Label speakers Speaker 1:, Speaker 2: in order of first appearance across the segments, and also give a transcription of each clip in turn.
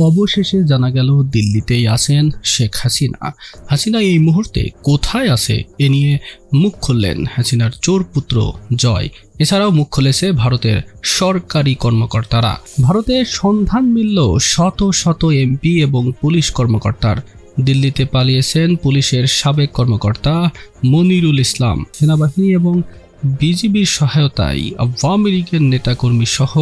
Speaker 1: অবশেষে জানা গেল দিল্লিতেই আছেন শেখ হাসিনা। হাসিনা এই মুহূর্তে কোথায় আছে এ নিয়ে মুখ খুললেন হাসিনার চোর পুত্র জয়। এছাড়াও মুখ খুলেছে ভারতের সরকারি কর্মকর্তারা। ভারতের সন্ধান মিলল শত শত এমপি এবং পুলিশ কর্মকর্তার। দিল্লিতে পালিয়েছেন পুলিশের সাবেক কর্মকর্তা মনিরুল ইসলাম। সেনাবাহিনী এবং বিজিবির সহায়তায় আওয়ামী লীগের নেতাকর্মী সহ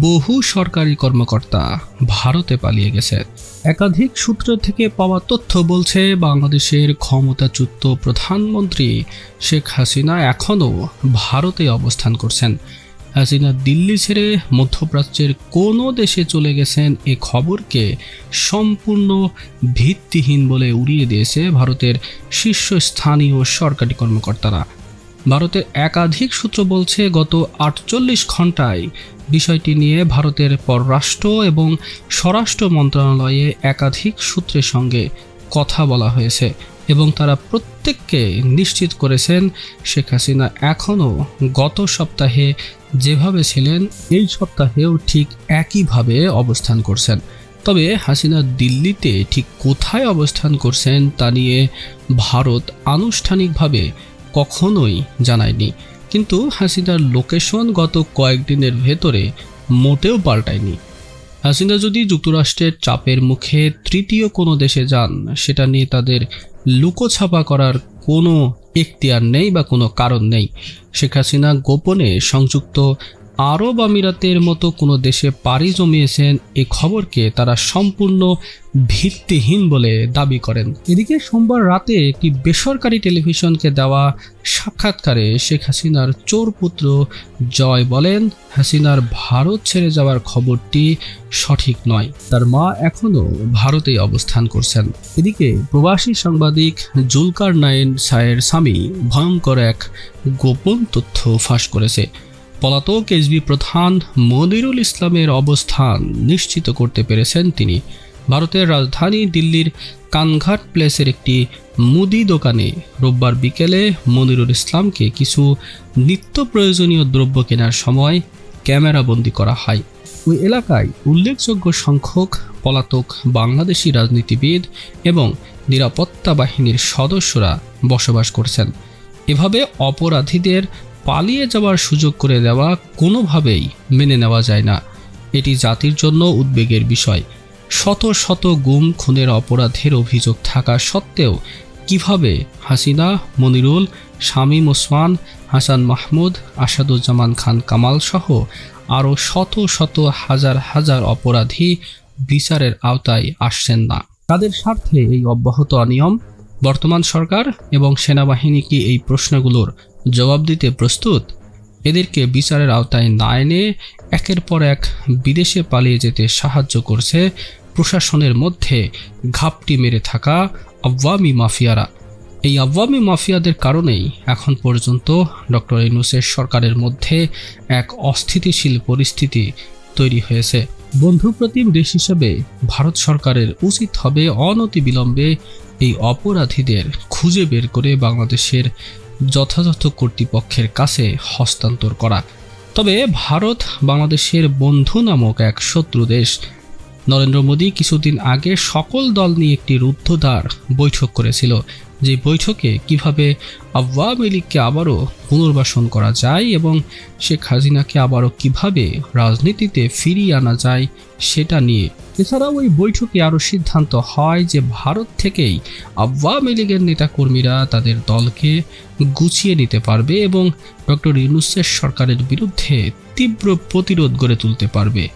Speaker 1: বহু সরকারি কর্মকর্তা ভারতে পালিয়ে গেছে। একাধিক সূত্র থেকে পাওয়া তথ্য বলছে, বাংলাদেশের ক্ষমতাচ্যুত প্রধানমন্ত্রী শেখ হাসিনা এখনও ভারতে অবস্থান করছেন। হাসিনা দিল্লি ছেড়ে মধ্যপ্রাচ্যের কোনো দেশে চলে গেছেন এ খবরকে সম্পূর্ণ ভিত্তিহীন বলে উড়িয়ে দিয়েছে ভারতের শীর্ষস্থানীয় সরকারি কর্মকর্তারা। ভারতের একাধিক সূত্র বলছে গত আটচল্লিশ ঘন্টায় বিষয়টি নিয়ে ভারতের পররাষ্ট্র এবং স্বরাষ্ট্র মন্ত্রণালয়ে একাধিক সূত্রের সঙ্গে কথা বলা হয়েছে এবং তারা প্রত্যেককে নিশ্চিত করেছেন শেখ হাসিনা এখনও গত সপ্তাহে যেভাবে ছিলেন, এই সপ্তাহেও ঠিক একইভাবে অবস্থান করছেন। তবে হাসিনা দিল্লিতে ঠিক কোথায় অবস্থান করছেন তা নিয়ে ভারত আনুষ্ঠানিকভাবে কখনোই জানায়নি। কিন্তু হাসিনার লোকেশন গত কয়েকদিনের ভেতরে মোটেও পাল্টায়নি। হাসিনা যদি যুক্তরাষ্ট্রের চাপের মুখে তৃতীয় কোনো দেশে যান, সেটা নিয়ে তাদের লুকোছাপা করার কোনো এখতিয়ার নেই বা কোনো কারণ নেই। শেখ হাসিনা গোপনে সংযুক্ত আরব আমিরাতের মতো কোনো দেশে পাড়ি জমিয়েছেন, এ খবরকে তারা সম্পূর্ণ ভিত্তিহীন বলে দাবি করেন। এদিকে সোমবার রাতে একটি বেসরকারি টেলিভিশনকে দেওয়া সাক্ষাৎকারে শেখ হাসিনার চোর পুত্র জয় বলেন, হাসিনার ভারত ছেড়ে যাওয়ার খবরটি সঠিক নয়। তার মা এখনও ভারতেই অবস্থান করছেন। এদিকে প্রবাসী সাংবাদিক জুলকার নাইন সায়ের স্বামী ভয়ঙ্কর এক গোপন তথ্য ফাঁস করেছে। পলাতক এসবি প্রধান মনিরুল ইসলামের অবস্থান নিশ্চিত করতে পেরেছেন তিনি। ভারতের রাজধানী দিল্লির কানঘাট প্লেসের একটি মুদি দোকানে রোববার বিকেলে মনিরুল ইসলামকে কিছু নিত্য প্রয়োজনীয় দ্রব্য কেনার সময় ক্যামেরাবন্দি করা হয়। ওই এলাকায় উল্লেখযোগ্য সংখ্যক পলাতক বাংলাদেশি রাজনীতিবিদ এবং নিরাপত্তা বাহিনীর সদস্যরা বসবাস করছেন। এভাবে অপরাধীদের পালিয়ে যাওয়ার সুযোগ করে দেওয়া কোনোভাবেই মেনে নেওয়া যায় না। এটি জাতির জন্য উদ্বেগের বিষয়। শত শত গুম, খুনের অপরাধের অভিযোগ থাকা সত্ত্বেও কীভাবে হাসিনা, মনিরুল, শামীম ওসমান, হাসান মাহমুদ, আসাদুজ্জামান খান কামাল সহ আরও শত শত হাজার হাজার অপরাধী বিচারের আওতায় আসছেন না। তাদের স্বার্থে এই অব্যাহত অনিয়ম। বর্তমান সরকার এবং সেনাবাহিনী কি এই প্রশ্নগুলোর জবাব দিতে প্রস্তুত। এদেরকে বিচারের আওতায় না এনে একের পর এক বিদেশে পালিয়ে যেতে সাহায্য করছে প্রশাসনের মধ্যে ঘাপটি মেরে থাকা আওয়ামী মাফিয়ারা। এই আওয়ামী মাফিয়াদের কারণেই এখন পর্যন্ত ডক্টর ইনুসের সরকারের মধ্যে এক অস্থিতিশীল পরিস্থিতি তৈরি হয়েছে। বন্ধুপ্রতিম দেশ হিসেবে ভারত সরকারের উচিত হবে অনতিবিলম্বে এই অপরাধীদের খুঁজে বের করে বাংলাদেশের যথাযথ কর্তৃপক্ষের কাছে হস্তান্তর করা। তবে ভারত বাংলাদেশের বন্ধু নামক এক শত্রু দেশ নরেন্দ্র মোদী কিছুদিন আগে সকল দল নিয়ে একটি রুদ্ধদ্বার বৈঠক করেছিল। যে বৈঠকে কীভাবে আওয়ামী লীগকে আবারও পুনর্বাসন করা যায় এবং শেখ হাসিনাকে আবারও কীভাবে রাজনীতিতে ফিরিয়ে আনা যায়, সেটা নিয়ে। এছাড়াও ওই বৈঠকে আরও সিদ্ধান্ত হয় যে ভারত থেকেই আওয়ামী লীগের নেতাকর্মীরা তাদের দলকে গুছিয়ে নিতে পারবে এবং ডক্টর ইউনুসের সরকারের বিরুদ্ধে তীব্র প্রতিরোধ গড়ে তুলতে পারবে।